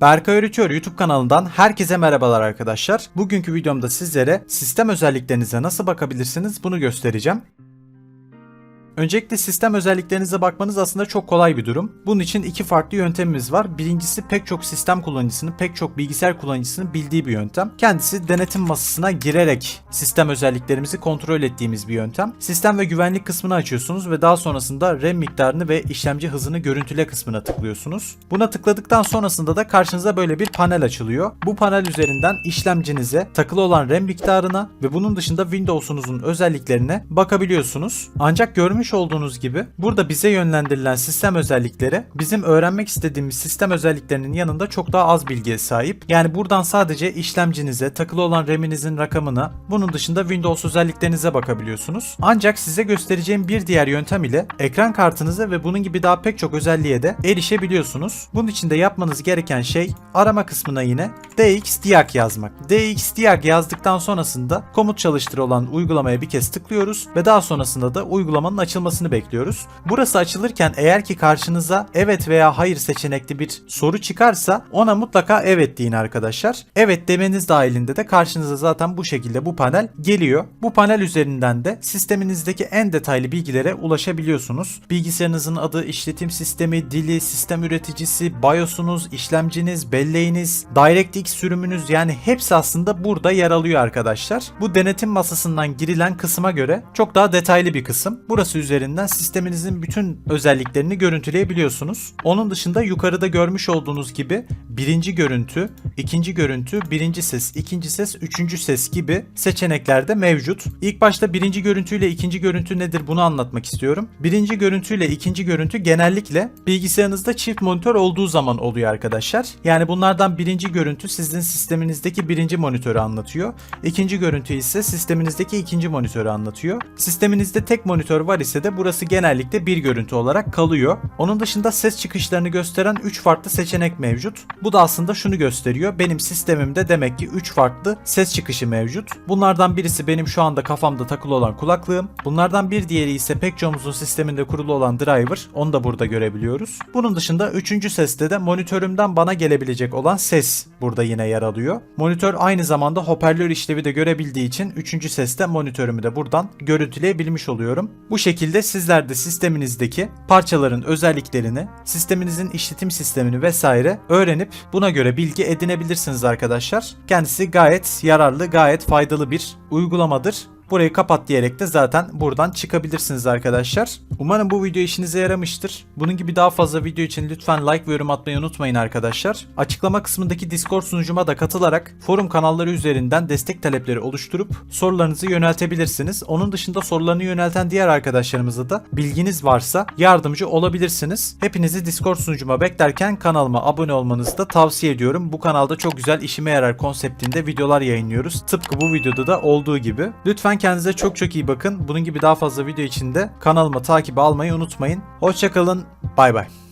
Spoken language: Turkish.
Berkay Öğretiyor YouTube kanalından herkese merhabalar arkadaşlar. Bugünkü videomda sizlere sistem özelliklerinize nasıl bakabilirsiniz bunu göstereceğim. Öncelikle sistem özelliklerinize bakmanız aslında çok kolay bir durum. Bunun için iki farklı yöntemimiz var. Birincisi pek çok sistem kullanıcısının, pek çok bilgisayar kullanıcısının bildiği bir yöntem. Kendisi denetim masasına girerek sistem özelliklerimizi kontrol ettiğimiz bir yöntem. Sistem ve güvenlik kısmını açıyorsunuz ve daha sonrasında RAM miktarını ve işlemci hızını görüntüle kısmına tıklıyorsunuz. Buna tıkladıktan sonrasında da karşınıza böyle bir panel açılıyor. Bu panel üzerinden işlemcinize takılı olan RAM miktarına ve bunun dışında Windows'unuzun özelliklerine bakabiliyorsunuz. Ancak görmüş olduğunuz gibi burada bize yönlendirilen sistem özellikleri bizim öğrenmek istediğimiz sistem özelliklerinin yanında çok daha az bilgiye sahip. Yani buradan sadece işlemcinize, takılı olan RAM'inizin rakamına, bunun dışında Windows özelliklerinize bakabiliyorsunuz. Ancak size göstereceğim bir diğer yöntem ile ekran kartınıza ve bunun gibi daha pek çok özelliğe de erişebiliyorsunuz. Bunun için de yapmanız gereken şey arama kısmına yine DXDiag yazmak. DXDiag yazdıktan sonrasında komut çalıştır olan uygulamaya bir kez tıklıyoruz ve daha sonrasında da uygulamanın açılmasını bekliyoruz. Burası açılırken eğer ki karşınıza evet veya hayır seçenekli bir soru çıkarsa ona mutlaka evet deyin arkadaşlar. Evet demeniz dahilinde de karşınıza zaten bu şekilde bu panel geliyor. Bu panel üzerinden de sisteminizdeki en detaylı bilgilere ulaşabiliyorsunuz. Bilgisayarınızın adı, işletim sistemi, dili, sistem üreticisi, BIOS'unuz, işlemciniz, belleğiniz, DirectX sürümünüz yani hepsi aslında burada yer alıyor arkadaşlar. Bu denetim masasından girilen kısma göre çok daha detaylı bir kısım. Burası üzerinden sisteminizin bütün özelliklerini görüntüleyebiliyorsunuz. Onun dışında yukarıda görmüş olduğunuz gibi birinci görüntü, ikinci görüntü, birinci ses, ikinci ses, üçüncü ses gibi seçenekler de mevcut. İlk başta birinci görüntüyle ikinci görüntü nedir bunu anlatmak istiyorum. Birinci görüntüyle ikinci görüntü genellikle bilgisayarınızda çift monitör olduğu zaman oluyor arkadaşlar. Yani bunlardan birinci görüntü sizin sisteminizdeki birinci monitörü anlatıyor. İkinci görüntü ise sisteminizdeki ikinci monitörü anlatıyor. Sisteminizde tek monitör var ise de burası genellikle bir görüntü olarak kalıyor. Onun dışında ses çıkışlarını gösteren 3 farklı seçenek mevcut. Bu da aslında şunu gösteriyor. Benim sistemimde demek ki 3 farklı ses çıkışı mevcut. Bunlardan birisi benim şu anda kafamda takılı olan kulaklığım. Bunlardan bir diğeri ise pek çoğumuzun sisteminde kurulu olan driver. Onu da burada görebiliyoruz. Bunun dışında üçüncü seste de monitörümden bana gelebilecek olan ses burada yine yer alıyor. Monitör aynı zamanda hoparlör işlevi de görebildiği için üçüncü seste monitörümü de buradan görüntüleyebilmiş oluyorum. Bu şekilde sizler de sisteminizdeki parçaların özelliklerini, sisteminizin işletim sistemini vesaire öğrenip buna göre bilgi edinebilirsiniz arkadaşlar. Kendisi gayet yararlı, gayet faydalı bir uygulamadır. Burayı kapat diyerek de zaten buradan çıkabilirsiniz arkadaşlar. Umarım bu video işinize yaramıştır. Bunun gibi daha fazla video için lütfen like ve yorum atmayı unutmayın arkadaşlar. Açıklama kısmındaki Discord sunucuma da katılarak forum kanalları üzerinden destek talepleri oluşturup sorularınızı yöneltebilirsiniz. Onun dışında sorularını yönelten diğer arkadaşlarımıza da bilginiz varsa yardımcı olabilirsiniz. Hepinizi Discord sunucuma beklerken kanalıma abone olmanızı da tavsiye ediyorum. Bu kanalda çok güzel işime yarar konseptinde videolar yayınlıyoruz. Tıpkı bu videoda da olduğu gibi. Lütfen kendinize çok çok iyi bakın. Bunun gibi daha fazla video için de kanalıma takip almayı unutmayın. Hoşçakalın. Bay bay.